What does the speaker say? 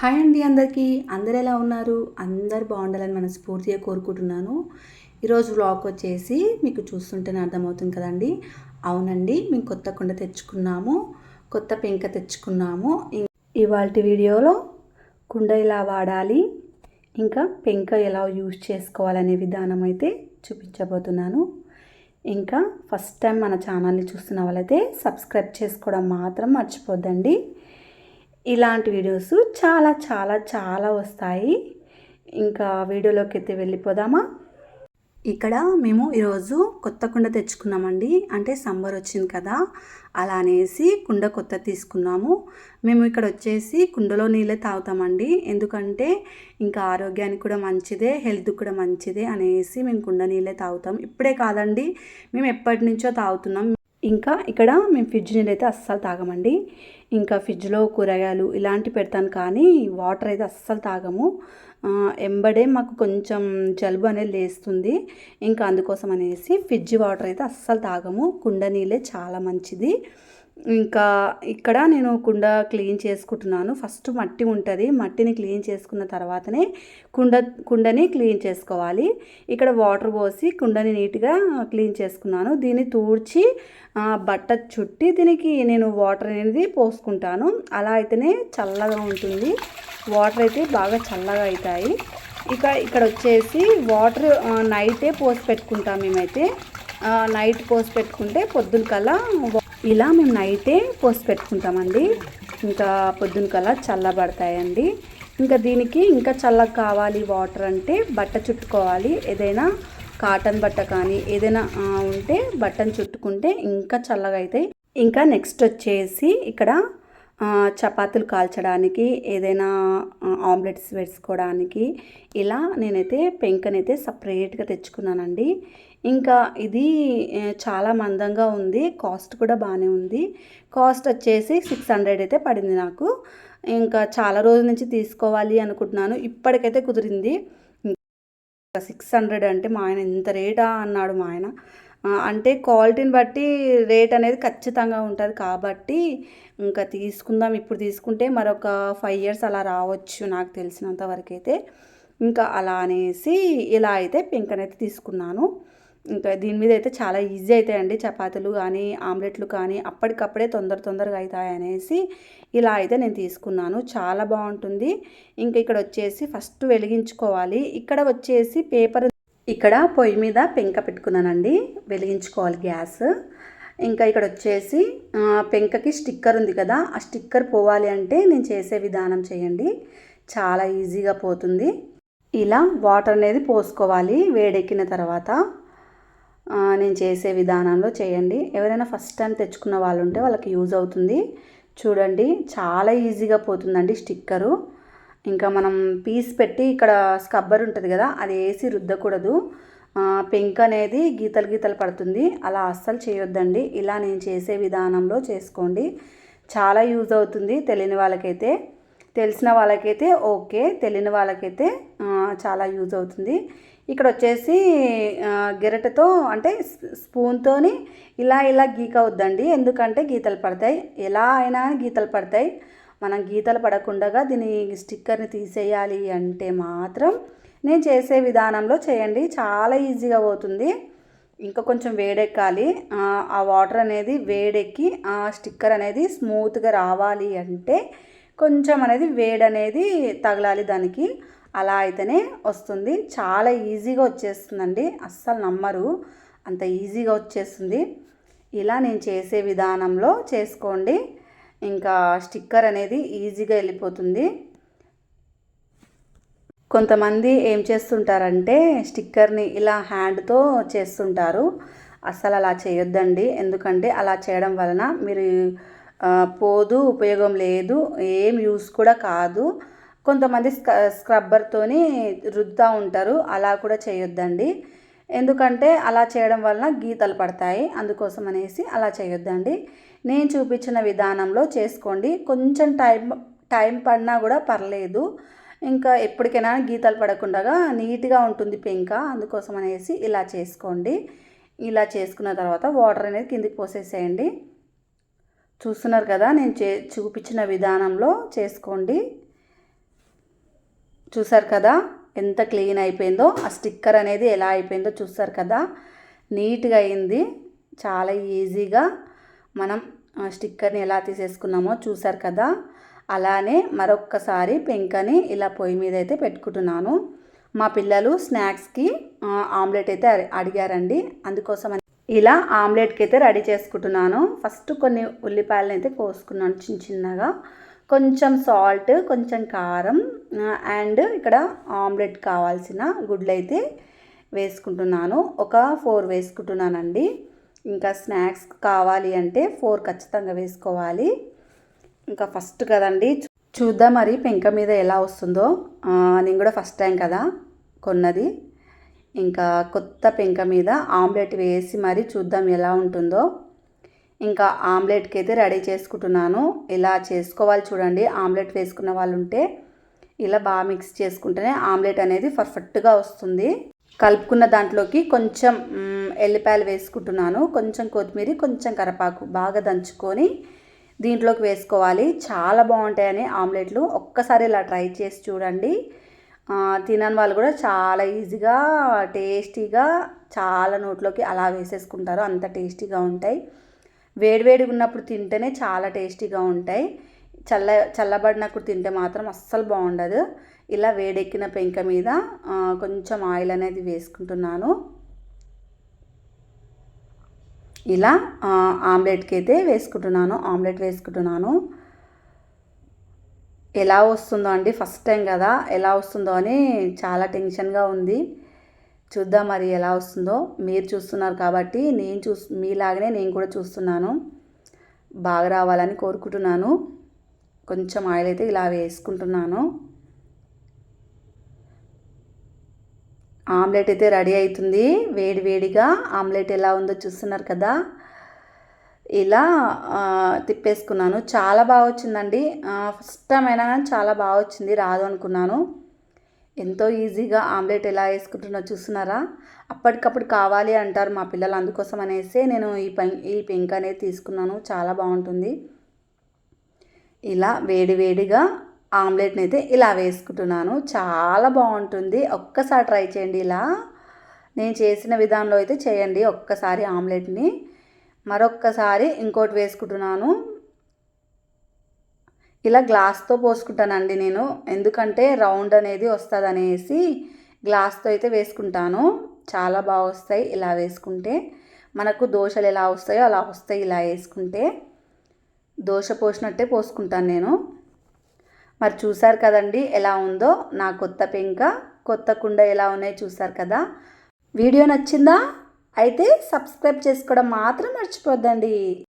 Hi అండి అందరికీ. అందరు ఎలా ఉన్నారు? అందరు బాగుండాలని మనస్ఫూర్తిగా కోరుకుంటున్నాను. ఈరోజు వ్లాగ్ వచ్చేసి మీకు చూస్తుంటేనే అర్థమవుతుంది కదండి. అవునండి మేము కొత్త కుండ తెచ్చుకున్నాము. కొత్త పెంక తెచ్చుకున్నాము. ఇవాళ వీడియోలో కుండ ఎలా వాడాలి ఇంకా పెంక ఎలా యూజ్ చేసుకోవాలనే విధానం అయితే చూపించబోతున్నాను. ఇంకా ఫస్ట్ టైం మన ఛానల్ని చూస్తున్న వాళ్ళైతే సబ్స్క్రైబ్ చేసుకోవడం మాత్రం మర్చిపోద్దండి. ఇలాంటి వీడియోస్ చాలా చాలా చాలా వస్తాయి. ఇంకా వీడియోలోకి అయితే వెళ్ళిపోదామా? ఇక్కడ మేము ఈరోజు కొత్త కుండ తెచ్చుకున్నామండి. అంటే సంబర్ వచ్చింది కదా అలా అనేసి కుండ కొత్త తీసుకున్నాము. మేము ఇక్కడ వచ్చేసి కుండలో నీళ్ళే తాగుతామండి. ఎందుకంటే ఇంకా ఆరోగ్యానికి కూడా మంచిదే హెల్త్ కూడా మంచిదే అనేసి మేము కుండ నీళ్ళే తాగుతాం. ఇప్పుడే కాదండి మేము ఎప్పటి నుంచో తాగుతున్నాం. ఇంకా ఇక్కడ మేము ఫ్రిడ్జ్ నీళ్ళు అయితే అస్సలు తాగమండి. ఇంకా ఫ్రిడ్జ్లో కూరగాయలు ఇలాంటి పెడతాను కానీ వాటర్ అయితే అస్సలు తాగము. ఎంబడే మాకు కొంచెం జలుబు అనేది లేస్తుంది. ఇంకా అందుకోసం అనేసి ఫ్రిడ్జ్ వాటర్ అయితే అస్సలు తాగము. కుండ నీళ్ళే చాలా మంచిది. ఇంకా ఇక్కడ నేను కుండ క్లీన్ చేసుకుంటున్నాను. ఫస్ట్ మట్టి ఉంటుంది. మట్టిని క్లీన్ చేసుకున్న తర్వాతనే కుండ కుండని క్లీన్ చేసుకోవాలి. ఇక్కడ వాటర్ పోసి కుండని నీట్గా క్లీన్ చేసుకున్నాను. దీన్ని తూడ్చి బట్ట చుట్టి దీనికి నేను వాటర్ అనేది పోసుకుంటాను. అలా అయితేనే చల్లగా ఉంటుంది. వాటర్ అయితే బాగా చల్లగా అవుతాయి. ఇక ఇక్కడ వచ్చేసి వాటర్ నైటే పోసి పెట్టుకుంటాం మేమైతే. నైట్ పోసి పెట్టుకుంటే పొద్దున కల్లా ఇలా మేము నైటే పోసి పెట్టుకుంటామండి. ఇంకా పొద్దున కల్లా చల్లబడతాయండి. ఇంకా దీనికి ఇంకా చల్లగా కావాలి వాటర్ అంటే బట్ట చుట్టుకోవాలి. ఏదైనా కాటన్ బట్ట కానీ ఏదైనా ఉంటే బట్టను చుట్టుకుంటే ఇంకా చల్లగా అవుతాయి ఇంకా నెక్స్ట్ వచ్చేసి ఇక్కడ చపాతీలు కాల్చడానికి ఏదైనా ఆమ్లెట్స్ వేసుకోవడానికి ఇలా నేనైతే పెంకనైతే సపరేట్గా తెచ్చుకున్నానండి. ఇంకా ఇది చాలా మందంగా ఉంది కాస్ట్ కూడా బాగానే ఉంది. కాస్ట్ వచ్చేసి సిక్స్ హండ్రెడ్ అయితే పడింది నాకు. ఇంకా చాలా రోజుల నుంచి తీసుకోవాలి అనుకుంటున్నాను. ఇప్పటికైతే కుదిరింది. సిక్స్ హండ్రెడ్ అంటే మా ఆయన ఇంత రేటా అన్నాడు మా ఆయన. అంటే క్వాలిటీని బట్టి రేట్ అనేది ఖచ్చితంగా ఉంటుంది కాబట్టి ఇంకా తీసుకుందాం. ఇప్పుడు తీసుకుంటే మరొక ఫైవ్ ఇయర్స్ అలా రావచ్చు నాకు తెలిసినంత వరకు అయితే. ఇంకా అలా అనేసి ఇలా అయితే పెంకనైతే తీసుకున్నాను. ఇంకా దీని మీద అయితే చాలా ఈజీ అవుతాయండి చపాతీలు కానీ ఆమ్లెట్లు కానీ అప్పటికప్పుడే తొందర తొందరగా అవుతాయి అనేసి ఇలా అయితే నేను తీసుకున్నాను. చాలా బాగుంటుంది. ఇంకా ఇక్కడ వచ్చేసి ఫస్ట్ వెలిగించుకోవాలి. ఇక్కడ వచ్చేసి పేపర్ ఇక్కడ పొయ్యి మీద పెంక పెట్టుకున్నానండి. వెలిగించుకోవాలి గ్యాస్. ఇంకా ఇక్కడ వచ్చేసి పెంకకి స్టిక్కర్ ఉంది కదా ఆ స్టిక్కర్ పోవాలి అంటే నేను చేసే విధానం చేయండి. చాలా ఈజీగా పోతుంది. ఇలా వాటర్ అనేది పోసుకోవాలి వేడెక్కిన తర్వాత. నేను చేసే విధానంలో చేయండి. ఎవరైనా ఫస్ట్ టైం తెచ్చుకున్న వాళ్ళు ఉంటే వాళ్ళకి యూజ్ అవుతుంది. చూడండి చాలా ఈజీగా పోతుందండి స్టిక్కరు. ఇంకా మనం పీస్ పెట్టి ఇక్కడ స్కబ్బర్ ఉంటుంది కదా అది వేసి రుద్దకూడదు. పెంక్ అనేది గీతలు గీతలు పడుతుంది. అలా అస్సలు చేయొద్దండి. ఇలా నేను చేసే విధానంలో చేసుకోండి. చాలా యూజ్ అవుతుంది తెలియని వాళ్ళకైతే. తెలిసిన వాళ్ళకైతే ఓకే. తెలియని వాళ్ళకైతే చాలా యూజ్ అవుతుంది. ఇక్కడ వచ్చేసి గెరటతో అంటే స్పూన్తోని ఇలా ఇలా గీక వద్దండి. ఎందుకంటే గీతలు పడతాయి. ఎలా అయినా గీతలు పడతాయి. మనం గీతలు పడకుండా దీని స్టిక్కర్ని తీసేయాలి అంటే మాత్రం నేను చేసే విధానంలో చేయండి. చాలా ఈజీగా పోతుంది. ఇంకా కొంచెం వేడెక్కాలి. ఆ వాటర్ అనేది వేడెక్కి ఆ స్టిక్కర్ అనేది స్మూత్గా రావాలి అంటే కొంచెం అనేది వేడి అనేది తగలాలి దానికి. అలా అయితేనే వస్తుంది. చాలా ఈజీగా వచ్చేస్తుందండి. అస్సలు నమ్మరు. అంత ఈజీగా వచ్చేస్తుంది. ఇలా నేను చేసే విధానంలో చేసుకోండి. ఇంకా స్టిక్కర్ అనేది ఈజీగా వెళ్ళిపోతుంది. కొంతమంది ఏం చేస్తుంటారంటే స్టిక్కర్ని ఇలా హ్యాండ్తో చేస్తుంటారు. అస్సలు అలా చేయొద్దండి. ఎందుకంటే అలా చేయడం వలన మీరు పోదు ఉపయోగం లేదు ఏం యూస్ కూడా కాదు. కొంతమంది స్క్రబ్బర్తోని రుద్దా ఉంటారు. అలా కూడా చేయొద్దండి. ఎందుకంటే అలా చేయడం వలన గీతలు పడతాయి. అందుకోసం అనేసి అలా చేయొద్దండి. నేను చూపించిన విధానంలో చేసుకోండి. కొంచెం టైం టైం పడినా కూడా పర్లేదు. ఇంకా ఎప్పటికైనా గీతలు పడకుండా నీట్గా ఉంటుంది పెంక. అందుకోసం అనేసి ఇలా చేసుకోండి. ఇలా చేసుకున్న తర్వాత వాటర్ అనేది కిందికి పోసేసేయండి. చూస్తున్నారు కదా నేను చే చూపించిన విధానంలో చేసుకోండి. చూసారు కదా ఎంత క్లీన్ అయిపోయిందో ఆ స్టిక్కర్ అనేది ఎలా అయిపోయిందో చూసారు కదా. నీట్గా అయింది. చాలా ఈజీగా మనం ఆ స్టిక్కర్ని ఎలా తీసేసుకున్నామో చూసారు కదా. అలానే మరొక్కసారి పెంకని ఇలా పొయ్యి మీద అయితే పెట్టుకుంటున్నాను. మా పిల్లలు స్నాక్స్కి ఆమ్లెట్ అయితే అడిగారండి. అందుకోసం ఇలా ఆమ్లెట్కి అయితే రెడీ చేసుకుంటున్నాను. ఫస్ట్ కొన్ని ఉల్లిపాయలను అయితే కోసుకున్నాను చిన్న చిన్నగా. కొంచెం సాల్ట్ కొంచెం కారం అండ్ ఇక్కడ ఆమ్లెట్ కావాల్సిన గుడ్లు అయితే వేసుకుంటున్నాను. ఒక ఫోర్ వేసుకుంటున్నానండి. ఇంకా స్నాక్స్ కావాలి అంటే ఫోర్ ఖచ్చితంగా వేసుకోవాలి. ఇంకా ఫస్ట్ కదండి. చూద్దాం మరి పెంక మీద ఎలా వస్తుందో. నేను కూడా ఫస్ట్ టైం కదా కొన్నది. ఇంకా కొత్త పెంక మీద ఆమ్లెట్ వేసి మరి చూద్దాం ఎలా ఉంటుందో. ఇంకా ఆమ్లెట్కి అయితే రెడీ చేసుకుంటున్నాను. ఇలా చేసుకోవాలి చూడండి. ఆమ్లెట్ వేసుకున్న వాళ్ళు ఉంటే ఇలా బాగా మిక్స్ చేసుకుంటేనే ఆమ్లెట్ అనేది పర్ఫెక్ట్గా వస్తుంది. కలుపుకున్న దాంట్లోకి కొంచెం ఎల్లిపాయలు వేసుకుంటున్నాను. కొంచెం కొత్తిమీర కొంచెం కరపాకు బాగా దంచుకొని దీంట్లోకి వేసుకోవాలి. చాలా బాగుంటాయని ఆమ్లెట్లు. ఒక్కసారి ఇలా ట్రై చేసి చూడండి. తినని వాళ్ళు కూడా చాలా ఈజీగా టేస్టీగా చాలా నోట్లోకి అలా వేసేసుకుంటారు. అంత టేస్టీగా ఉంటాయి. వేడివేడిగా ఉన్నప్పుడు తింటేనే చాలా టేస్టీగా ఉంటాయి. చల్ల చల్లబడినప్పుడు తింటే మాత్రం అస్సలు బాగుండదు. ఇలా వేడెక్కిన పెంక మీద కొంచెం ఆయిల్ అనేది వేసుకుంటున్నాను. ఇలా ఆమ్లెట్కి అయితే వేసుకుంటున్నాను ఆమ్లెట్ వేసుకుంటున్నాను. ఎలా వస్తుందో అండి ఫస్ట్ టైం కదా ఎలా వస్తుందో అని చాలా టెన్షన్గా ఉంది. చూద్దాం మరి ఎలా వస్తుందో. మీరు చూస్తున్నారు కాబట్టి నేను చూ మీలాగనే నేను కూడా చూస్తున్నాను. బాగా రావాలని కోరుకుంటున్నాను. కొంచెం ఆయిల్ అయితే ఇలా వేసుకుంటున్నాను. ఆమ్లెట్ అయితే రెడీ అవుతుంది. వేడి వేడిగా ఆమ్లెట్ ఎలా ఉందో చూస్తున్నారు కదా. ఇలా తిప్పేసుకున్నాను. చాలా బాగా వచ్చిందండి. ఫస్ట్ టైం అయినా కానీ చాలా బాగా వచ్చింది. రాదు అనుకున్నాను. ఎంతో ఈజీగా ఆమ్లెట్ ఎలా వేసుకుంటున్నా చూస్తున్నారా. అప్పటికప్పుడు కావాలి అంటారు మా పిల్లలు అందుకోసం అనేసి నేను ఈ పెం ఈ పెంక్ అనేది తీసుకున్నాను. చాలా బాగుంటుంది. ఇలా వేడి వేడిగా ఆమ్లెట్ని అయితే ఇలా వేసుకుంటున్నాను. చాలా బాగుంటుంది. ఒక్కసారి ట్రై చేయండి ఇలా. నేను చేసిన విధానంలో అయితే చేయండి ఒక్కసారి ఆమ్లెట్ని. మరొక్కసారి ఇంకోటి వేసుకుంటున్నాను. ఇలా గ్లాస్తో పోసుకుంటానండి నేను. ఎందుకంటే రౌండ్ అనేది వస్తుంది అనేసి గ్లాస్తో అయితే వేసుకుంటాను. చాలా బాగా వస్తాయి ఇలా వేసుకుంటే. మనకు దోశలు ఎలా వస్తాయో అలా వస్తాయి ఇలా వేసుకుంటే. దోశ పోసినట్టే పోసుకుంటాను నేను. మరి చూసారు కదండి ఎలా ఉందో? నా కొత్త పెంక కొత్త కుండ ఎలా ఉన్నాయో చూసారు కదా? వీడియో నచ్చిందా? అయితే సబ్స్క్రైబ్ చేసుకోవడం మాత్రం మర్చిపోద్దండి.